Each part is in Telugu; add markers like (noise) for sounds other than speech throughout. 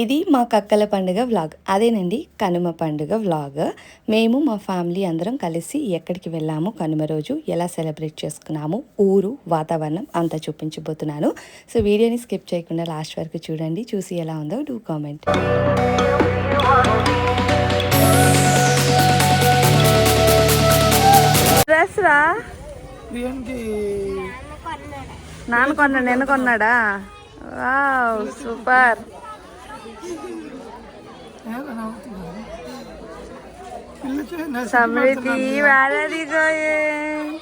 ఇది మా కక్కల పండుగ వ్లాగ్. అదేనండి కనుమ పండుగ వ్లాగ్. మేము మా ఫ్యామిలీ అందరం కలిసి ఎక్కడికి వెళ్ళాము కనుమ రోజు? ఎలా సెలబ్రేట్ చేసుకున్నాము? ఊరు వాతావరణం అంతా చూపించబోతున్నాను. సో వీడియోని స్కిప్ చేయకుండా లాస్ట్ వరకు చూడండి. చూసి ఎలా ఉందో డూ కామెంట్. డ్రెస్ రా. బియ్యానికి నాన్న కొన్నాడు నిన్న కొన్నాడా? సూపర్. સમૃદ્ધિ વારાલી ગયે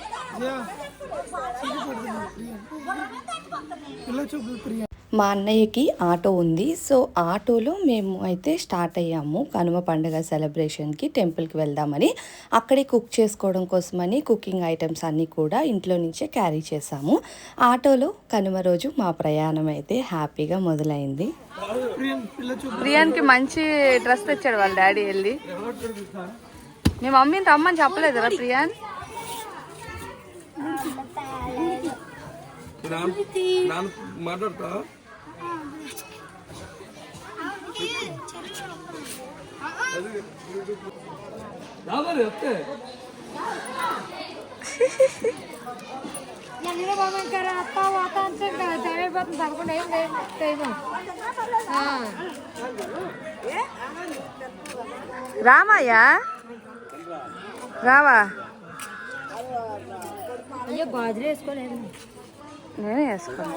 પ્રિયા మా అన్నయ్యకి ఆటో ఉంది. సో ఆటోలో మేము అయితే స్టార్ట్ అయ్యాము. కనుమ పండుగ సెలబ్రేషన్కి టెంపుల్కి వెళ్దామని. అక్కడే కుక్ చేసుకోవడం కోసమని కుకింగ్ ఐటమ్స్ అన్నీ కూడా ఇంట్లో నుంచే క్యారీ చేసాము ఆటోలో కనుమ రోజు మా ప్రయాణం అయితే హ్యాపీగా మొదలైంది. ప్రియాన్కి మంచి డ్రెస్ తెచ్చాడు వాళ్ళ డాడీ వెళ్ళి. మీ మమ్మీని రమ్మని చెప్పలేదురా ప్రియాన్? మాట్లాడతా రావాలి వస్తే నన్ను బాగుంటారు అత్త వాత అంటే తెమైపోతుంది పదకొండు ఏం లేదు రామయ్యా రావా అయ్యో గాజులు వేసుకోలేదు నేనే వేసుకోను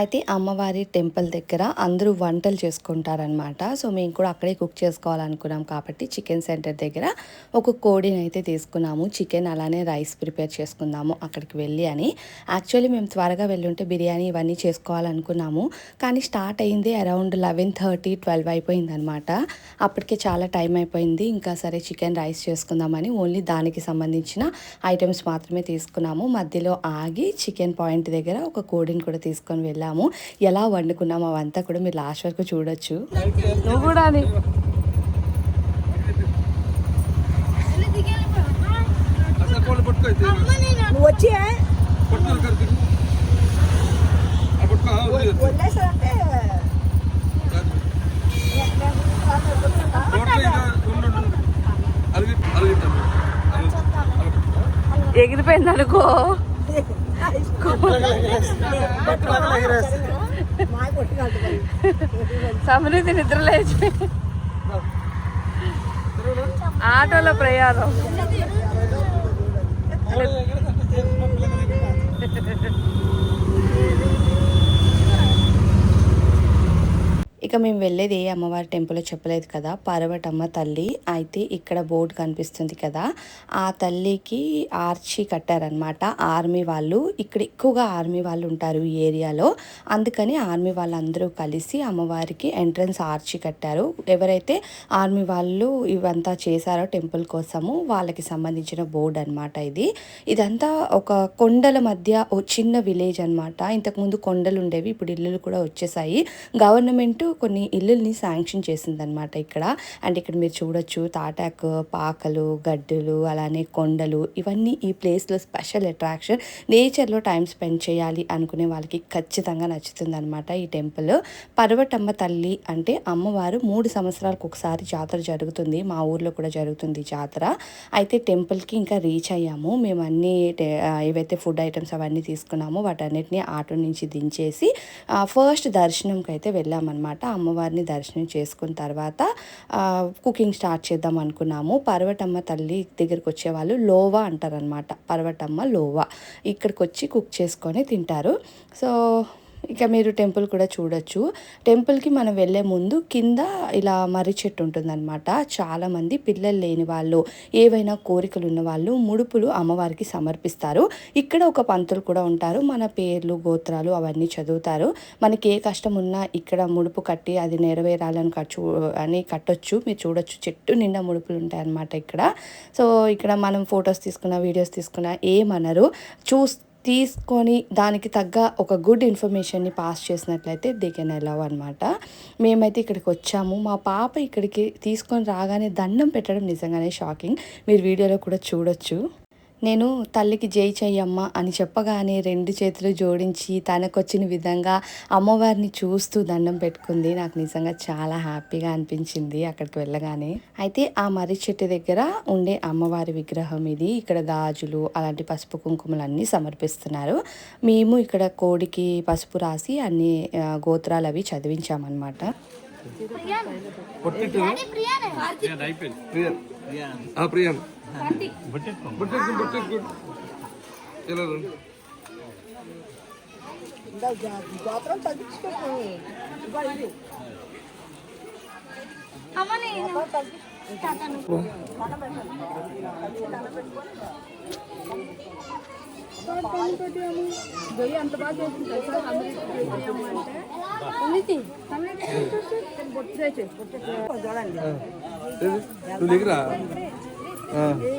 అయితే అమ్మవారి టెంపుల్ దగ్గర అందరూ వంటలు చేసుకుంటారనమాట సో మేము కూడా అక్కడే కుక్ చేసుకోవాలనుకున్నాం కాబట్టి చికెన్ సెంటర్ దగ్గర ఒక కోడిని అయితే తీసుకున్నాము. చికెన్ అలానే రైస్ ప్రిపేర్ చేసుకుందాము అక్కడికి వెళ్ళి అని. యాక్చువల్లీ మేము త్వరగా వెళ్ళుంటే బిర్యానీ ఇవన్నీ చేసుకోవాలనుకున్నాము. కానీ స్టార్ట్ అయింది అరౌండ్ లెవెన్ థర్టీ ట్వెల్వ్ అయిపోయింది అనమాట అప్పటికే చాలా టైం అయిపోయింది. ఇంకా సరే చికెన్ రైస్ చేసుకుందామని ఓన్లీ దానికి సంబంధించిన ఐటమ్స్ మాత్రమే తీసుకున్నాము. మధ్యలో ఆగి చికెన్ పాయింట్ దగ్గర ఒక కోడిని కూడా తీసుకొని వెళ్ళాము. ఎలా వండుకున్నాము అవంతా కూడా మీరు లాస్ట్ వరకు చూడొచ్చు. నువ్వు కూడా అని. అసలు కోళ్ళు పట్టుకో అయితే నువ్వు వచ్చి పట్టుకో కరికి ఆ పట్టుకో ఆ, వదిలేదు. వదిలేసారంటే రోడ్లో ఇంకా ఉండు, ఉండు, ఉండు. అలిగి అలిగిట్టాను ఎగిరిపోయింది అనుకో మాయ కొట్టుకెళ్తుంది సమృద్ధి నిద్ర లేచి (laughs) ఆటోలో ప్రయాణం. మేము వెళ్ళేది ఏ అమ్మవారి టెంపుల్ చెప్పలేదు కదా? పర్వటమ్మ తల్లి అయితే ఇక్కడ బోర్డు కనిపిస్తుంది కదా? ఆ తల్లికి ఆర్చి కట్టారనమాట ఆర్మీ వాళ్ళు. ఇక్కడ ఎక్కువగా ఆర్మీ వాళ్ళు ఉంటారు ఈ ఏరియాలో. అందుకని ఆర్మీ వాళ్ళందరూ కలిసి అమ్మవారికి ఎంట్రన్స్ ఆర్చి కట్టారు. ఎవరైతే ఆర్మీ వాళ్ళు ఇవంతా చేశారో టెంపుల్ కోసము వాళ్ళకి సంబంధించిన బోర్డు అనమాట ఇది. ఇదంతా ఒక కొండల మధ్య ఓ చిన్న విలేజ్ అనమాట ఇంతకుముందు కొండలు ఉండేవి ఇప్పుడు ఇల్లులు కూడా వచ్చేసాయి. గవర్నమెంట్ కొన్ని ఇల్లుల్ని శాంక్షన్ చేసిందనమాట ఇక్కడ. అండ్ ఇక్కడ మీరు చూడొచ్చు తాటాకు పాకలు గడ్డలు అలానే కొండలు. ఇవన్నీ ఈ ప్లేస్లో స్పెషల్ అట్రాక్షన్. నేచర్లో టైం స్పెండ్ చేయాలి అనుకునే వాళ్ళకి ఖచ్చితంగా నచ్చుతుంది ఈ టెంపుల్. పర్వటమ్మ తల్లి అంటే అమ్మవారు మూడు సంవత్సరాలకు ఒకసారి జాతర జరుగుతుంది. మా ఊర్లో కూడా జరుగుతుంది జాతర. అయితే టెంపుల్కి ఇంకా రీచ్ అయ్యాము. మేము అన్ని ఏవైతే ఫుడ్ ఐటమ్స్ అవన్నీ తీసుకున్నామో వాటన్నిటిని ఆటో నుంచి దించేసి ఫస్ట్ దర్శనంకి అయితే వెళ్ళామన్నమాట. అమ్మవారిని దర్శనం చేసుకున్న తర్వాత కుకింగ్ స్టార్ట్ చేద్దాం అనుకున్నాము. పర్వటమ్మ తల్లి దగ్గరికి వచ్చేవాళ్ళు లోవా అంటారనమాట పర్వటమ్మ లోవా. ఇక్కడికి వచ్చి కుక్ చేసుకొని తింటారు. సో ఇక మీరు టెంపుల్ కూడా చూడొచ్చు. టెంపుల్కి మనం వెళ్ళే ముందు కింద ఇలా మర్రి చెట్టు ఉంటుందన్నమాట. చాలామంది పిల్లలు లేని వాళ్ళు ఏవైనా కోరికలు ఉన్న వాళ్ళు ముడుపులు అమ్మవారికి సమర్పిస్తారు. ఇక్కడ ఒక పంతులు కూడా ఉంటారు. మన పేర్లు గోత్రాలు అవన్నీ చదువుతారు. మనకి ఏ కష్టం ఉన్నా ఇక్కడ ముడుపు కట్టి అది నెరవేరాలని చూ అని కట్టొచ్చు. మీరు చూడొచ్చు. చెట్టు నిండా ముడుపులు ఉంటాయన్నమాట ఇక్కడ. సో ఇక్కడ మనం ఫొటోస్ తీసుకున్న వీడియోస్ తీసుకున్న ఏమనరు. చూస్ తీసుకొని దానికి తగ్గ ఒక గుడ్ ఇన్ఫర్మేషన్ని పాస్ చేసినట్లయితే దే కెన్ అలవ్ అనమాట మేమైతే ఇక్కడికి వచ్చాము. మా పాప ఇక్కడికి తీసుకొని రాగానే దండం పెట్టడం నిజంగానే షాకింగ్. మీరు వీడియోలో కూడా చూడొచ్చు. నేను తల్లికి జై చెయ్యమ్మ అని చెప్పగానే రెండు చేతులు జోడించి తనకొచ్చిన విధంగా అమ్మవారిని చూస్తూ దండం పెట్టుకుంది. నాకు నిజంగా చాలా హ్యాపీగా అనిపించింది అక్కడికి వెళ్ళగానే. అయితే ఆ మర్రి చెట్టు దగ్గర ఉండే అమ్మవారి విగ్రహం ఇది. ఇక్కడ గాజులు అలాంటి పసుపు కుంకుమలు అన్నీ సమర్పిస్తున్నారు. మేము ఇక్కడ కోడికి పసుపు రాసి అన్ని గోత్రాలు అవి చదివించామన్నమాట. పొట్టిట్టు ప్రియాన్ ఆ ప్రియాన్ బొట్టెక్కు బొట్టెక్కు ఇలా రండి.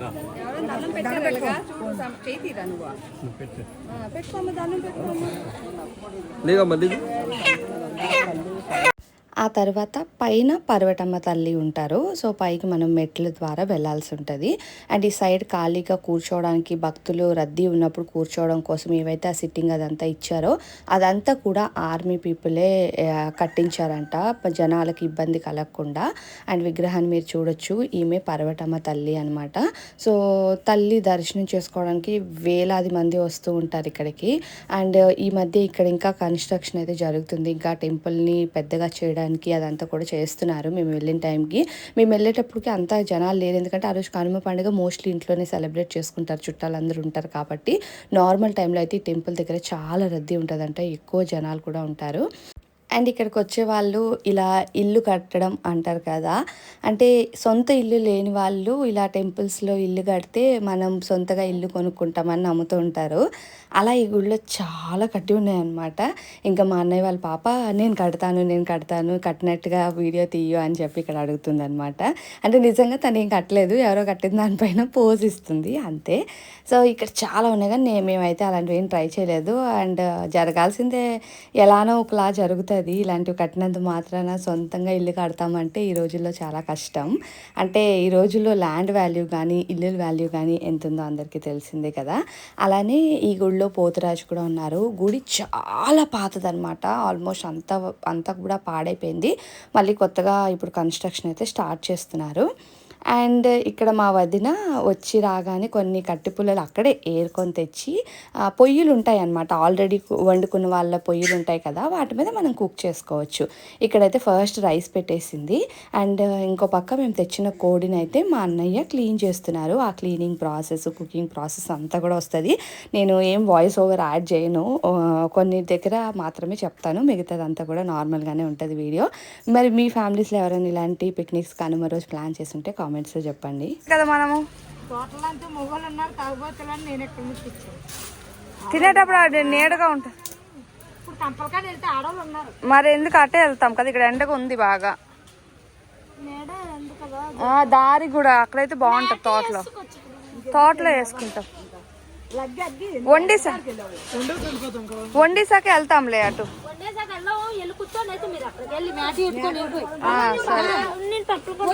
అమ్మ నేను ఏది? నువ్వు దిగురా ఆ. లేకమ్మా దిగు ఆ తర్వాత పైన పర్వతమ్మ తల్లి ఉంటారు. సో పైకి మనం మెట్ల ద్వారా వెళ్ళాల్సి ఉంటుంది. అండ్ ఈ సైడ్ ఖాళీగా కూర్చోవడానికి భక్తులు రద్దీ ఉన్నప్పుడు కూర్చోవడం కోసం ఏవైతే ఆ సిట్టింగ్ అదంతా ఇచ్చారో అదంతా కూడా ఆర్మీ పీపులే కట్టించారంట. జనాలకు జనాలకి ఇబ్బంది కలగకుండా. అండ్ విగ్రహాన్ని మీరు చూడొచ్చు. ఈమె పర్వతమ్మ తల్లి అనమాట సో తల్లి దర్శనం చేసుకోవడానికి వేలాది మంది వస్తూ ఉంటారు ఇక్కడికి. అండ్ ఈ మధ్య ఇక్కడ ఇంకా కన్స్ట్రక్షన్ అయితే జరుగుతుంది. ఇంకా టెంపుల్ని పెద్దగా చేయడానికి అదంతా కూడా చేస్తున్నారు. మేము వెళ్ళిన టైంకి మేము వెళ్ళేటప్పటికి అంతా జనాలు లేరు. ఎందుకంటే ఆ రోజు కనుమ పండుగ మోస్ట్లీ ఇంట్లోనే సెలబ్రేట్ చేసుకుంటారు. చుట్టాలందరూ ఉంటారు కాబట్టి నార్మల్ టైంలో అయితే ఈ టెంపుల్ దగ్గర చాలా రద్దీ ఉంటుందంట. ఎక్కువ జనాలు కూడా ఉంటారు. అండ్ ఇక్కడికి వచ్చే వాళ్ళు ఇలా ఇల్లు కట్టడం అంటారు కదా. అంటే సొంత ఇల్లు లేని వాళ్ళు ఇలా టెంపుల్స్లో ఇల్లు కడితే మనం సొంతగా ఇల్లు కొనుక్కుంటామని నమ్ముతూ ఉంటారు. అలా ఈ గుడిలో చాలా కట్టి ఉన్నాయన్నమాట. ఇంకా మా అన్నయ్య వాళ్ళ పాప నేను కడతాను నేను కడతాను కట్టినట్టుగా వీడియో తీయు అని చెప్పి ఇక్కడ అడుగుతుంది అనమాట అంటే నిజంగా తను ఏం కట్టలేదు ఎవరో కట్టిన దానిపైన పోజ్ ఇస్తుంది అంతే. సో ఇక్కడ చాలా ఉన్నాయి కానీ మేమైతే అలాంటివి ఏం ట్రై చేయలేదు. అండ్ జరగాల్సిందే ఎలానో ఒకలా జరుగుతుంది. ఇలాంటివి కట్టినంత మాత్రాన సొంతంగా ఇల్లు కడతామంటే ఈ రోజుల్లో చాలా కష్టం. అంటే ఈ రోజుల్లో ల్యాండ్ వాల్యూ కానీ ఇల్లుల వాల్యూ కానీ ఎంత ఉందో అందరికీ తెలిసిందే కదా. అలానే ఈ గుడిలో పోతురాజు కూడా ఉన్నారు. గుడి చాలా పాతదనమాట ఆల్మోస్ట్ అంతా అంతా కూడా పాడైపోయింది. మళ్ళీ కొత్తగా ఇప్పుడు కన్స్ట్రక్షన్ అయితే స్టార్ట్ చేస్తున్నారు. అండ్ ఇక్కడ మా వదిన వచ్చి రాగానే కొన్ని కట్టిపుల్లలు అక్కడే ఏరుకొని తెచ్చి ఆ, పొయ్యిలు ఉంటాయి అన్నమాట ఆల్రెడీ వండుకున్న వాళ్ళ పొయ్యిలు ఉంటాయి కదా వాటి మీద మనం కుక్ చేసుకోవచ్చు. ఇక్కడైతే ఫస్ట్ రైస్ పెట్టేసింది. అండ్ ఇంకో పక్క మేము తెచ్చిన కోడిని అయితే మా అన్నయ్య క్లీన్ చేస్తున్నారు. ఆ క్లీనింగ్ ప్రాసెస్ కుకింగ్ ప్రాసెస్ అంతా కూడా వస్తుంది. నేను ఏం వాయిస్ ఓవర్ యాడ్ చేయను. కొన్ని దగ్గర మాత్రమే చెప్తాను. మిగతాదంతా కూడా నార్మల్గానే ఉంటుంది వీడియో మరి మీ ఫ్యామిలీస్లో ఎవరైనా ఇలాంటి పిక్నిక్స్ కనుమ రోజు ప్లాన్ చేస్తుంటే కామెంట్స్లో చెప్పండి. కదా మనము? తోటలంతా మొగలు ఉన్నారు తాగుబోతులని నేను ఎక్కడి తినేటప్పుడు అది నీడగా ఉంటుంది ఇప్పుడు కంపల్కాడ వెళ్తే ఆడవాళ్ళు ఉన్నారు. మరి ఎందుకు అట్టే వెళ్తాం కదా ఇక్కడ ఎండగా ఉంది బాగా. మేడ ఎందుకు కదా ఆ, దారి కూడా అక్కడైతే బాగుంటుంది తోటలో. తోటలో వేసుకుంటాం. వండిసా? వండిసాకే వెళ్తాంలే అటు.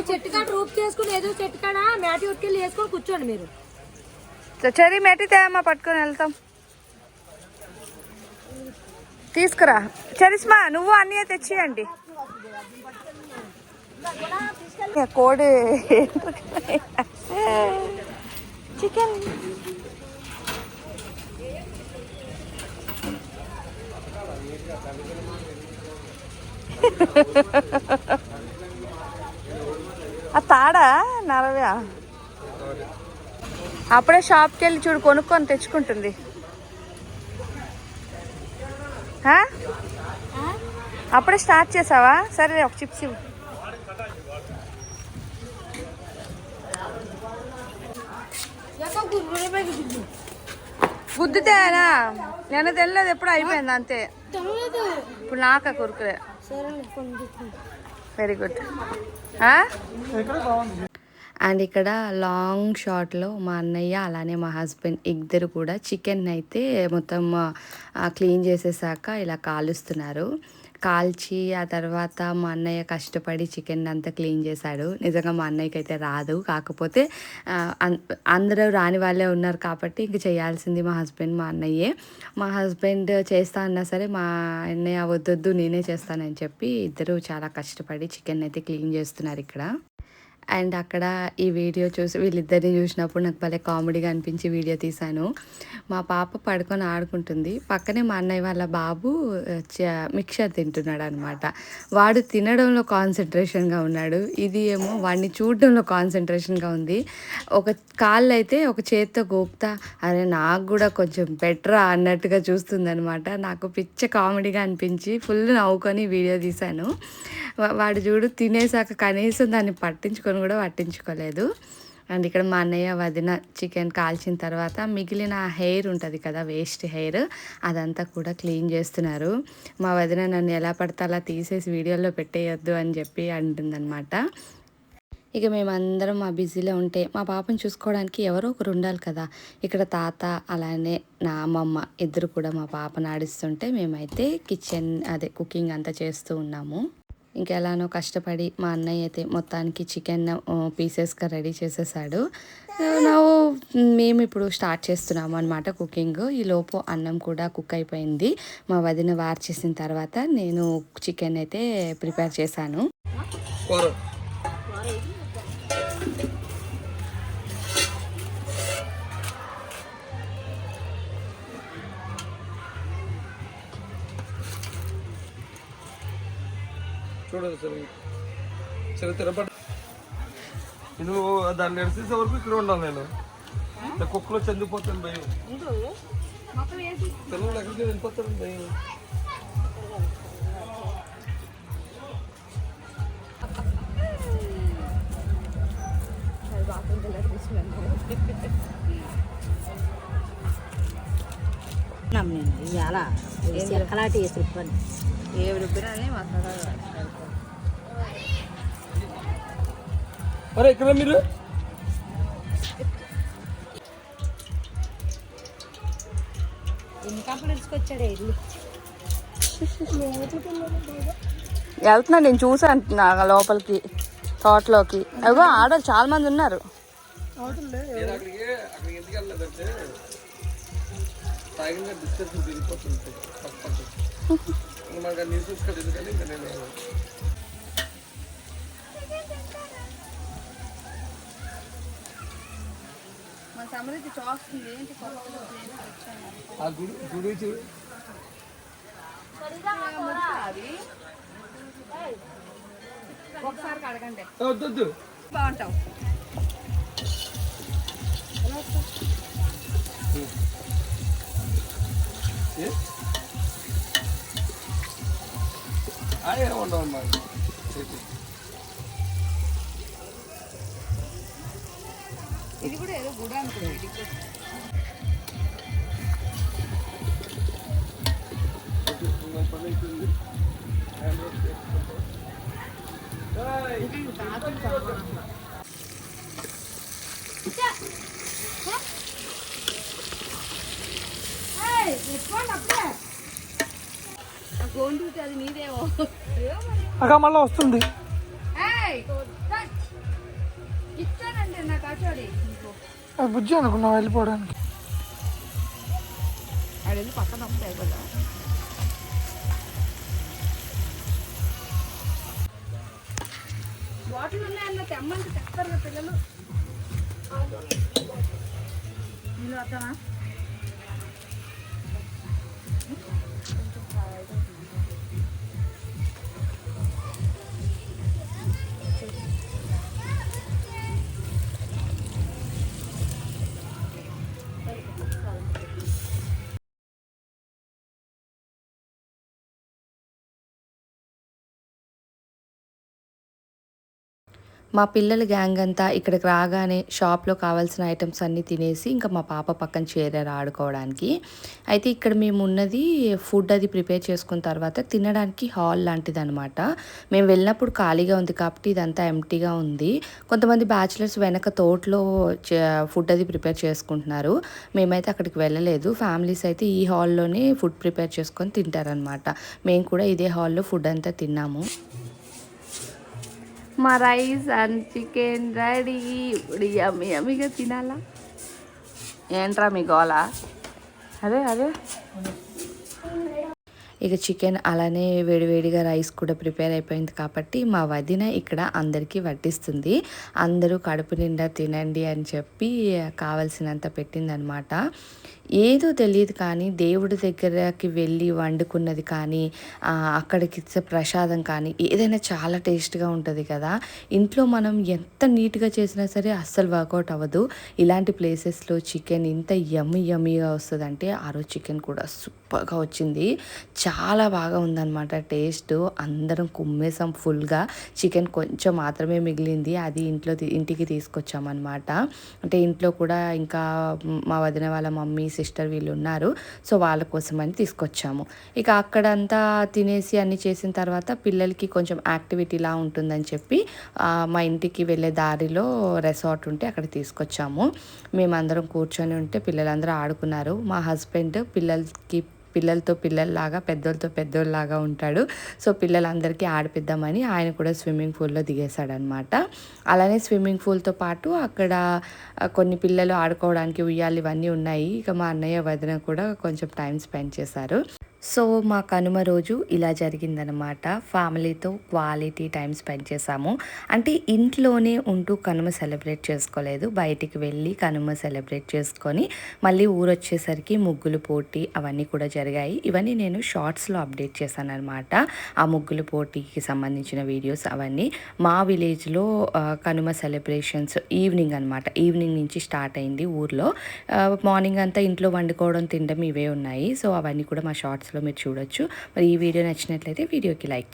చెట్టు కాడ రూప్ చేసుకుని ఏదో చెట్టు కాడ మ్యాటి ఉట్టుకెళ్ళి వేసుకొని కూర్చోండి మీరు. చెరి మెట్టి తేమా పట్టుకొని వెళ్తాం. తీసుకురా. చరిస్మా నువ్వు అన్నీ తెచ్చియండి. కోడి చికెన్. ఆ తాడా నరవ్యా? అప్పుడే షాప్కి వెళ్ళి చూడు కొనుక్కొని తెచ్చుకుంటుంది? అప్పుడే స్టార్ట్ చేసావా? సరే ఒక చిప్స్ ఇవ్వు. గుద్దితేనా నేను తెలియదు ఎప్పుడు అయిపోయింది అంతే. ఇప్పుడు నాక కురుకులే. Very good. అండ్ ఇక్కడ లాంగ్ షార్ట్లో మా అన్నయ్య అలానే మా హస్బెండ్ ఇద్దరు కూడా చికెన్ అయితే మొత్తం క్లీన్ చేసేసాక ఇలా కాలుస్తున్నారు. కాల్చి ఆ తర్వాత మా అన్నయ్య కష్టపడి చికెన్ అంతా క్లీన్ చేశాడు. నిజంగా మా అన్నయ్యకి అయితే రాదు. కాకపోతే అన్- అందరూ రాని వాళ్ళే ఉన్నారు కాబట్టి ఇంక చేయాల్సింది మా హస్బెండ్ మా అన్నయ్యే. మా హస్బెండ్ చేస్తా అన్నా సరే మా అన్నయ్య వద్దొద్దు నేనే చేస్తానని చెప్పి ఇద్దరు చాలా కష్టపడి చికెన్ అయితే క్లీన్ చేస్తున్నారు ఇక్కడ. అండ్ అక్కడ ఈ వీడియో చూసి వీళ్ళిద్దరిని చూసినప్పుడు నాకు భలే కామెడీగా అనిపించి వీడియో తీశాను. మా పాప పడుకొని ఆడుకుంటుంది. పక్కనే మా అన్నయ్య వాళ్ళ బాబు మిక్చర్ తింటున్నాడు అనమాట వాడు తినడంలో కాన్సన్ట్రేషన్గా ఉన్నాడు. ఇది ఏమో వాడిని చూడడంలో కాన్సన్ట్రేషన్గా ఉంది. ఒక కాళ్ళు అయితే ఒక చేత్తో గోపుతా అరే నాకు కూడా కొంచెం బెటరా అన్నట్టుగా చూస్తుందనమాట. నాకు పిచ్చ కామెడీగా అనిపించి ఫుల్ నవ్వుకొని వీడియో తీశాను. వాడు చూడు తినేసాక కనీసం దాన్ని పట్టించుకొని కూడా పట్టించుకోలేదు. అండ్ ఇక్కడ మా అన్నయ్య వదిన చికెన్ కాల్చిన తర్వాత మిగిలిన హెయిర్ ఉంటుంది కదా వేస్ట్ హెయిర్ అదంతా కూడా క్లీన్ చేస్తున్నారు. మా వదిన నన్ను ఎలా పడితే అలా తీసేసి వీడియోలో పెట్టేయొద్దు అని చెప్పి అంటుందన్నమాట. ఇక మేమందరం మా బిజీలో ఉంటే మా పాపను చూసుకోవడానికి ఎవరో ఒకరు ఉండాలి కదా. ఇక్కడ తాత అలానే నా అమ్మమ్మ ఇద్దరు కూడా మా పాపను ఆడిస్తుంటే మేమైతే కిచెన్ అదే కుకింగ్ అంతా చేస్తూ ఉన్నాము. ఇంకెలానో కష్టపడి మా అన్నయ్య అయితే మొత్తానికి చికెన్ పీసెస్గా రెడీ చేసేసాడు. ನಾವು మేము ఇప్పుడు స్టార్ట్ చేస్తున్నాము అనమాట కుకింగ్. ఈ లోపు అన్నం కూడా కుక్ అయిపోయింది. మా వదిన వార్ చేసిన తర్వాత నేను చికెన్ అయితే ప్రిపేర్ చేశాను. చూడండి సరే సరే తిరపడి నువ్వు దాన్ని నడిచేసే వరకు ఇక్కడ ఉండాలి నేను. నా కుక్కలో చందిపోతాను భయం. పిల్లలు ఎక్కడికి వెళ్ళిపోతాను భయం. ఉన్నాం నేను. ఇవాళ కలాటి వేసి రుబ్బాను ఏ మసాలా ఇక్కడ మీరు. ఎన్ని ఇల్లు? వెళ్తున్నా నేను చూసాను నా లోపలికి తోటలోకి. అగో ఆడవాళ్ళు చాలా మంది ఉన్నారు తాగిన డిస్కషన్ తిరిగిపోతుంటాయి ఇంకా మనకు న్యూస్ చూసుకోవాలి ఎందుకని ఇంకా నేను మన సమృద్ధి చూస్తుంది ఏంటి ఆ గుడి గుడి చూడు ఒకసారి వద్దు వద్దు. బాగుంటావు. ఏ? ఆయన ఉండవమ్మా ఇది కూడా ఏదో గుడి అనుకుంటుంది గోండు అది నీదేమో అక్క మళ్ళీ వస్తుంది. బుజ్జి అనుకున్నావు వెళ్ళిపోవడానికి? అది పక్కన వస్తాయి కదా బాటిల్ ఉన్నాయన్న తెమ్మంటే తెస్తారు కదా పిల్లలు. నీళ్ళు వద్దామా 了。మా పిల్లల గ్యాంగ్ అంతా ఇక్కడికి రాగానే షాప్లో కావాల్సిన ఐటమ్స్ అన్నీ తినేసి ఇంకా మా పాప పక్కన చేరారు ఆడుకోవడానికి. అయితే ఇక్కడ మేము ఉన్నది ఫుడ్ అది ప్రిపేర్ చేసుకున్న తర్వాత తినడానికి హాల్ లాంటిది అనమాట మేము వెళ్ళినప్పుడు ఖాళీగా ఉంది కాబట్టి ఇదంతా ఎంటీగా ఉంది. కొంతమంది బ్యాచిలర్స్ వెనక తోటలో ఫుడ్ అది ప్రిపేర్ చేసుకుంటున్నారు. మేమైతే అక్కడికి వెళ్ళలేదు. ఫ్యామిలీస్ అయితే ఈ హాల్లోనే ఫుడ్ ప్రిపేర్ చేసుకొని తింటారనమాట మేము కూడా ఇదే హాల్లో ఫుడ్ అంతా తిన్నాము. మా రైస్ అండ్ చికెన్ రెడీ. ఇప్పుడు యమ్మి యమ్మిగా తినాలా? ఏంట్రా మీ గోలా? అదే అదే. ఇక చికెన్ అలానే వేడివేడిగా రైస్ కూడా ప్రిపేర్ అయిపోయింది కాబట్టి మా వదిన ఇక్కడ అందరికీ వడ్డిస్తుంది. అందరూ కడుపు నిండా తినండి అని చెప్పి కావలసినంత పెట్టిందనమాట. ఏదో తెలియదు కానీ దేవుడి దగ్గరకి వెళ్ళి వండుకున్నది కానీ అక్కడికి ప్రసాదం కానీ ఏదైనా చాలా టేస్ట్గా ఉంటుంది కదా. ఇంట్లో మనం ఎంత నీట్గా చేసినా సరే అస్సలు వర్కౌట్ అవ్వదు. ఇలాంటి ప్లేసెస్లో చికెన్ ఇంత యమ్మి యమ్మీగా వస్తుందంటే ఆ రోజు చికెన్ కూడా సూపర్గా వచ్చింది. చాలా బాగా ఉందన్నమాట టేస్ట్. అందరం కుమ్మేసాం ఫుల్గా. చికెన్ కొంచెం మాత్రమే మిగిలింది. అది ఇంట్లో ఇంటికి తీసుకొచ్చామన్నమాట. అంటే ఇంట్లో కూడా ఇంకా మా వదిన వాళ్ళ మమ్మీ సిస్టర్ వీళ్ళు ఉన్నారు. సో వాళ్ళ కోసం అని తీసుకొచ్చాము. ఇక అక్కడంతా తినేసి అన్ని చేసిన తర్వాత పిల్లలకి కొంచెం యాక్టివిటీలా ఉంటుందని చెప్పి మా ఇంటికి వెళ్ళే దారిలో రెసార్ట్ ఉంటే అక్కడ తీసుకొచ్చాము. మేమందరం కూర్చొని ఉంటే పిల్లలందరూ ఆడుకున్నారు. మా హస్బెండ్ పిల్లలకి పిల్లలతో పిల్లల్లాగా పెద్దోళ్ళతో పెద్దోళ్ళలాగా ఉంటాడు. సో పిల్లలందరికీ ఆడిపిద్దామని ఆయన కూడా స్విమ్మింగ్ పూల్లో దిగేశాడనమాట. అలానే స్విమ్మింగ్ పూల్తో పాటు అక్కడ కొన్ని పిల్లలు ఆడుకోవడానికి ఉయ్యాలు ఇవన్నీ ఉన్నాయి. ఇక మా అన్నయ్య వదిన కూడా కొంచెం టైం స్పెండ్ చేశారు. సో మా కనుమ రోజు ఇలా జరిగిందనమాట ఫ్యామిలీతో క్వాలిటీ టైం స్పెండ్ చేసాము అంటే ఇంట్లోనే ఉంటూ కనుమ సెలబ్రేట్ చేసుకోలేదు. బయటికి వెళ్ళి కనుమ సెలబ్రేట్ చేసుకొని మళ్ళీ ఊరు వచ్చేసరికి ముగ్గులు పోటీ అవన్నీ కూడా జరిగాయి. ఇవన్నీ నేను షార్ట్స్లో అప్డేట్ చేశాను అనమాట ఆ ముగ్గులు పోటీకి సంబంధించిన వీడియోస్ అవన్నీ. మా విలేజ్లో కనుమ సెలబ్రేషన్స్ ఈవినింగ్ అనమాట ఈవినింగ్ నుంచి స్టార్ట్ అయింది ఊర్లో. మార్నింగ్ అంతా ఇంట్లో వండుకోవడం తినడం ఇవే ఉన్నాయి. సో అవన్నీ కూడా మా షార్ట్స్ షార్ట్స్లో మీరు చూడొచ్చు. మరి ఈ వీడియో నచ్చినట్లయితే వీడియోకి లైక్